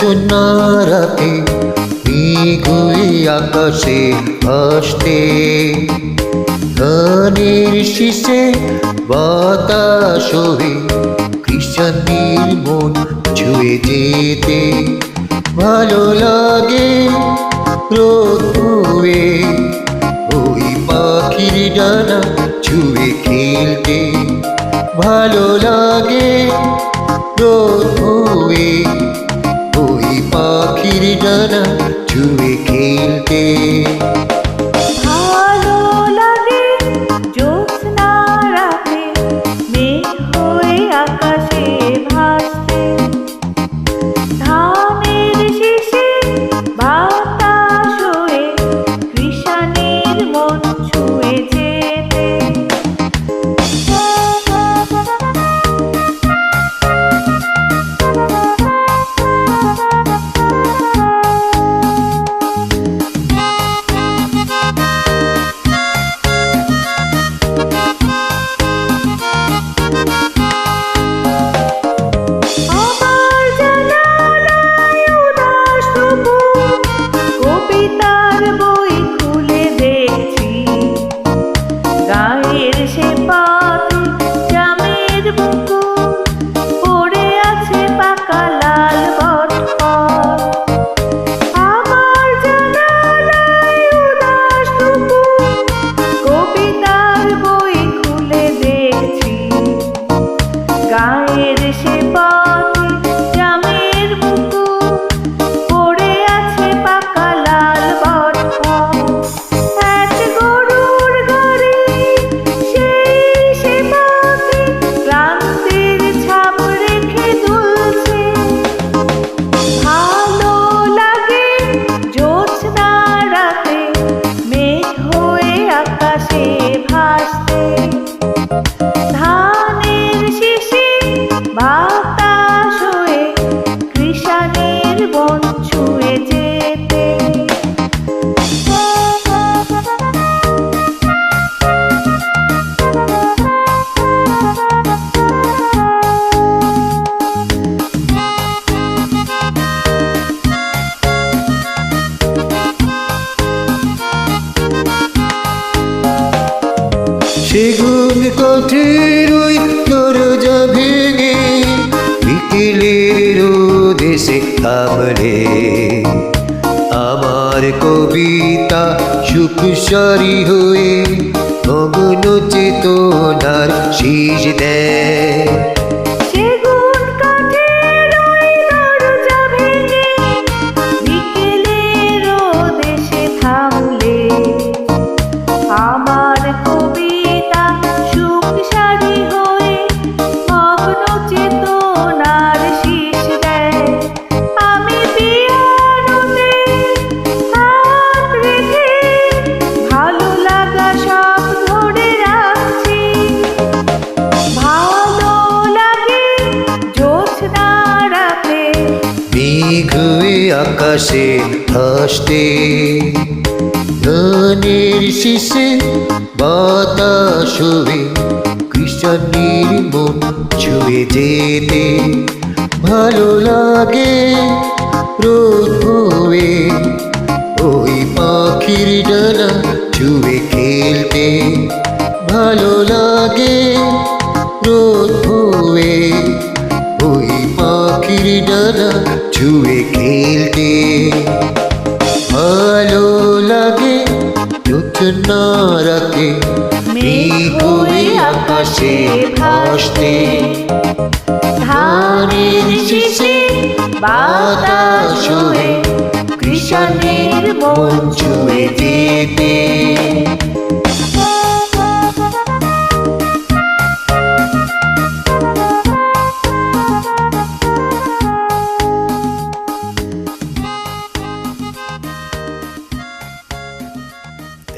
জোৎস্না রাতে আকাশে আসতে ধানের শীষে বাতাস হয়ে কৃষাণীর মন ছুঁয়ে যেতে। ভালো লাগে ধুয়ে ওই পাখির ডানা ছুঁয়ে খেলতে। ভালো লাগে ওই পাখির ডানা ছুঁয়ে খেলতে। gritar সেগুন কাঠের ওই দরজা ভেঙে, বিকেলের দেশে থামলে আমার কবিতা সুখ সারি হয়ে, মগ্ন চেতনার শীষ দেয়। আকাশে হাসতে ধানের শীষে বাতাস কৃষাণীর মন ছুঁয়ে যেতে। ভালো লাগে রোদ ওই পাখির ডানা ছুঁয়ে খেলতে। ভালো লাগে রোদ হয়ে ওই পাখির ডানা ছুঁয়ে যোচনা রাতে মেঘ হয়ে আকাশে ভাসতে ধানের শেষে বাতাস হয়ে কৃষাণের মন ছুঁয়ে যেতে।